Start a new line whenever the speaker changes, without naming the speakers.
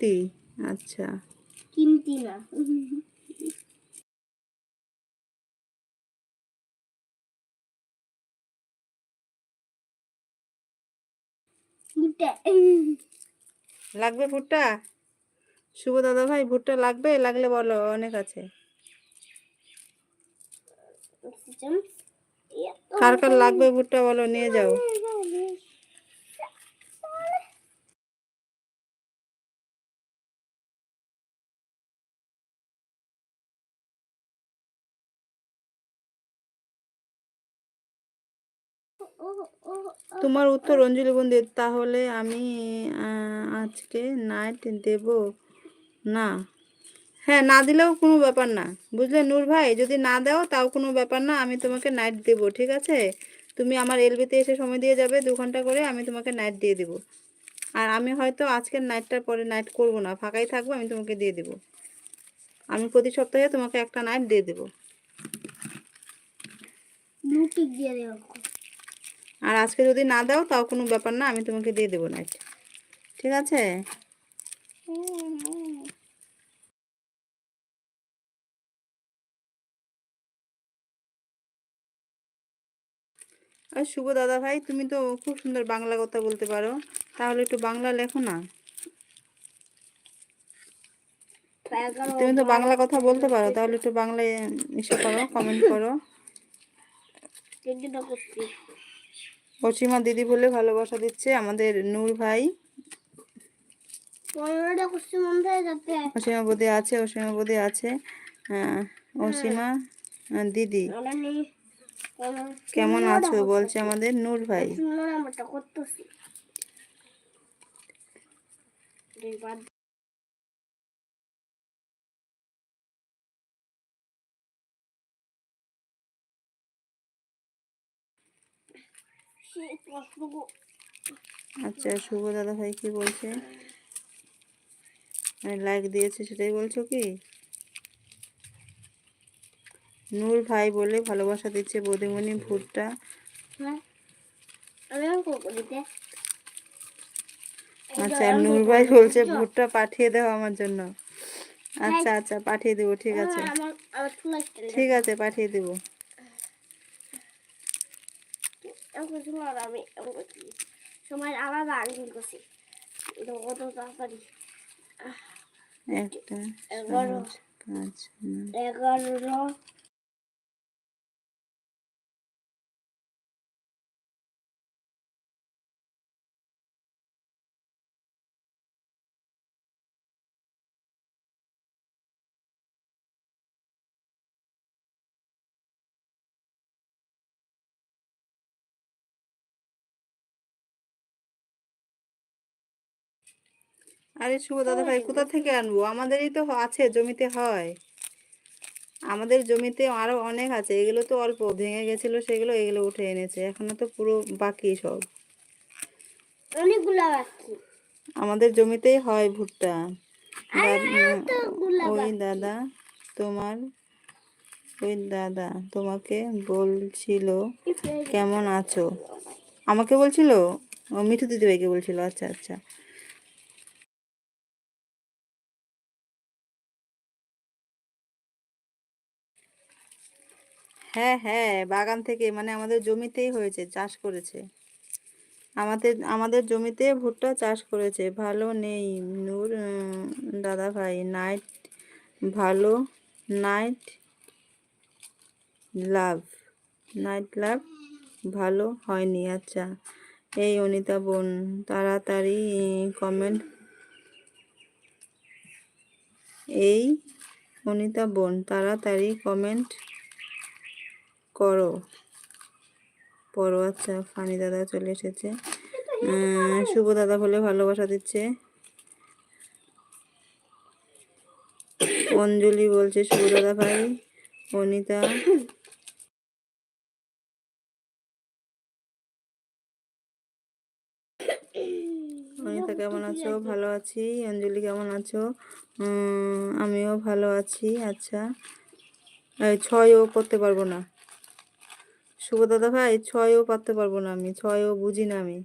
কিমতি আচ্ছা।
কিমতি না।
লাগবে ভুট্টা? শুভ দাদা ভাই ভুট্টা লাগবে? লাগলে বলো অনেক আছে। কার কার লাগবে ভুট্টা বলো নিয়ে যাও। তোমার উত্তর অঞ্জলি বন্ধু তাহলে আমি আজকে নাইট দেব না। হ্যাঁ না দিলেও কোনো ব্যাপার না। বুঝলে নূর ভাই? যদি না দাও, তাও কোনো ব্যাপার না, আমি তোমাকে নাইট দেবো, ঠিক আছে? তুমি আমার এলবিতে এসে সময় দিয়ে যাবে, দু ঘণ্টা করে আমি তোমাকে নাইট দিয়ে দেবো। আর আমি হয়তো আজকের নাইটটার পরে নাইট করব না, ফাঁকাই থাকব, আমি তোমাকে দিয়ে দেবো। আমি প্রতি সপ্তাহে তোমাকে একটা নাইট দিয়ে দেবো।
দিয়ে দেবো।
আর আজকে যদি না দাও, তাও কোনো ব্যাপার না, আমি তোমাকে দিয়ে দেবো নাইট। ঠিক আছে? আর শুভ দাদা ভাই, তুমি তো খুব সুন্দর বাংলা কথা বলতে পারো। তাহলে একটু বাংলা লেখো না। তুমি তো বাংলা কথা বলতে পারো, তাহলে একটু বাংলায় ইসে করো কমেন্ট করো। অসীমা দিদি বলে ভালোবাসা দিচ্ছে আমাদের নূর ভাই। অসীমা বদি আছে। অসীমা বদি আছে অসীমা দিদি। কেমন আছো বলছে আমাদের নূর ভাই। আচ্ছা শুভ দাদা ভাই কি বলছে? লাইক দিয়েছে সেটাই বলছো কি? নূর ভাই বলে ভালোবাসা দিচ্ছে বৌদিমণি ভুট্টা
হ্যাঁ
আচ্ছা নূর ভাই বলছে ভুট্টা পাঠিয়ে দাও আমার জন্য। আচ্ছা আচ্ছা পাঠিয়ে দেবো ঠিক আছে।
আসতে
ঠিক আছে পাঠিয়ে দেবো
আমাকে চুল আর আমি এমন করছি সময় আলাদা আঙ্গুল করছি কত তাড়াতাড়ি।
একটা
এগারো। এগারো।
আরে শুভ দাদা ভাই কোথা থেকে আনব? আমাদেরই তো আছে জমিতে হয়। আমাদের জমিতে আরও অনেক আছে এগুলো তো অল্প। ভেঙে গেছিল সেগুলো এগুলো উঠে এনেছে এখনও তো পুরো বাকি সব।
অনেকগুলা বাকি।
আমাদের জমিতেই হয় ভুট্টা। ওই দাদা তোমার ওই দাদা তোমাকে বলছিল কেমন আছো? আমাকে বলছিল? ও মিঠু দিদি ভাইকে বলছিল আচ্ছা আচ্ছা। হ্যাঁ হ্যাঁ বাগান থেকে মানে আমাদের জমিতেই হয়েছে, চাষ করেছে। আমাদের আমাদের জমিতে ভুট্টা চাষ করেছে, ভালো নেই। নূর দাদা ভাই নাইট ভালো নাইট লাভ নাইট লাভ ভালো হয়নি আচ্ছা। এই অনিতা বোন, তাড়াতাড়ি কমেন্ট এই অনিতা বোন, তাড়াতাড়ি কমেন্ট করো। পরো আচ্ছা ফানি দাদা চলে এসেছে। শুভ দাদা বলে ভালোবাসা দিচ্ছে। অঞ্জলি বলছে, শুভ দাদা ভাই, অনিতা। অনিতা, কেমন আছো? ভালো আছি। অঞ্জলি, কেমন আছো? আমিও ভালো আছি। আচ্ছা ছয়ও করতে পারব না। শুভ দাদা ভাই ছয়ও পারতে পারব না আমি ছয়ও বুঝি না আমি।